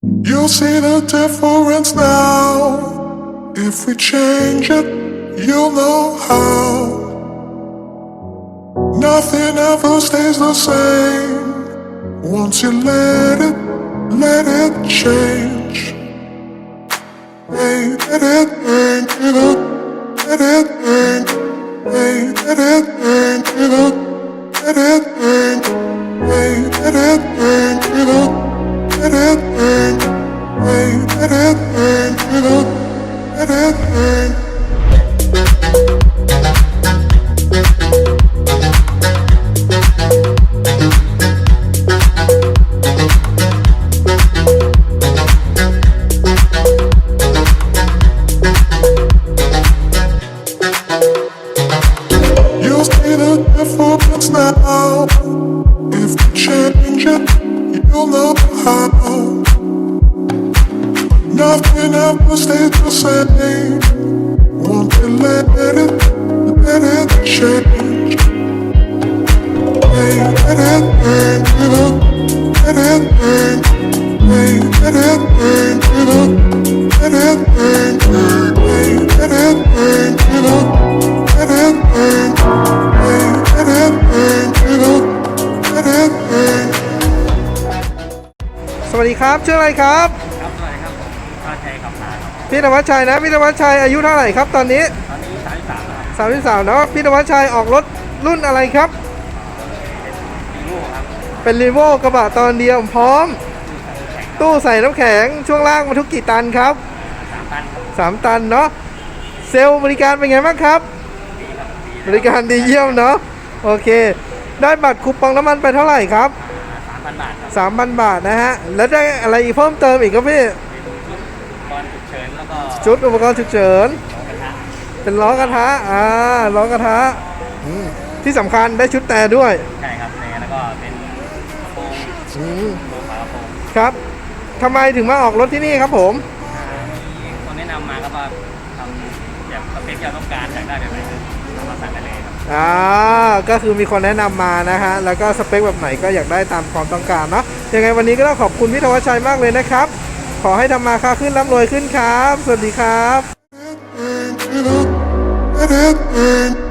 You'll see the difference now. If we change it, you'll know how. Nothing ever stays the same. Once you let it, let it change. Hey, let it bang, it up, let it bang. Hey, let it bang, it up, let it bang. Hey, let it bang, it up, Now. If you change it, you'll know how. Nothing ever stays the same. Won't let it, let it change? Let it up, let it. Hey, let it up, let it bang. วัสดีครับชื่ออะไรครับ ครับสวัสดีครับผมชาชัยขับนาครับพี่ธวัชชัยนะพี่ธวัชชัยอายุเท่าไหร่ครับตอนนี้ตอนนี้สายสามครับสามสิบสามเนาะพี่ธวัชชัยออกรถรุ่นอะไรครับ ปีโม่ครับเป็นรีโวกระบะตอนเดียวพร้อม ตู้ใส่น้ำแข็งช่วงล่างบรรทุกกี่ตันครับสามพันครับสามตันเนาะเซลล์บริการเป็นไงบ้างครับ ดีครับดีบริการดีเยี่ยมเนาะโอเค ได้บัตรคูปองน้ำมันไปเท่าไหร่ครับสาม พันบาทครับสามพันบาทนะฮะ แล้วได้อะไรอีกเพิ่มเติมอีกครับพี่เป็นชุดอุปกรณ์ฉุกเฉินแล้วก็ชุดอุปกรณ์ฉุกเฉิน ของกระทะเป็นล้อกระทะ อ่า ล้อกระทะอืมที่สำคัญได้ชุดแต่ด้วยใช่ครับเนี่ยแล้วก็เป็นกระโปรงอืมโลฝากระโปรงครับทำไมถึงมาออกรถที่นี่ครับผม อ่ามีคนแนะนำมาก็มาทำ แบบสเปคที่เราต้องการอยากได้แบบไหนเรามาสั่งได้เลยครับอ่าก็คือมีคนแนะนำมานะฮะ แล้วก็สเปคแบบไหนก็อยากได้ตามความต้องการเนาะยังไงวันนี้ก็ต้องขอบคุณพี่ธวัชชัยมากเลยนะครับ ขอให้ทำมาค้าขึ้นร่ำรวยขึ้นครับ สวัสดีครับ Let it bang,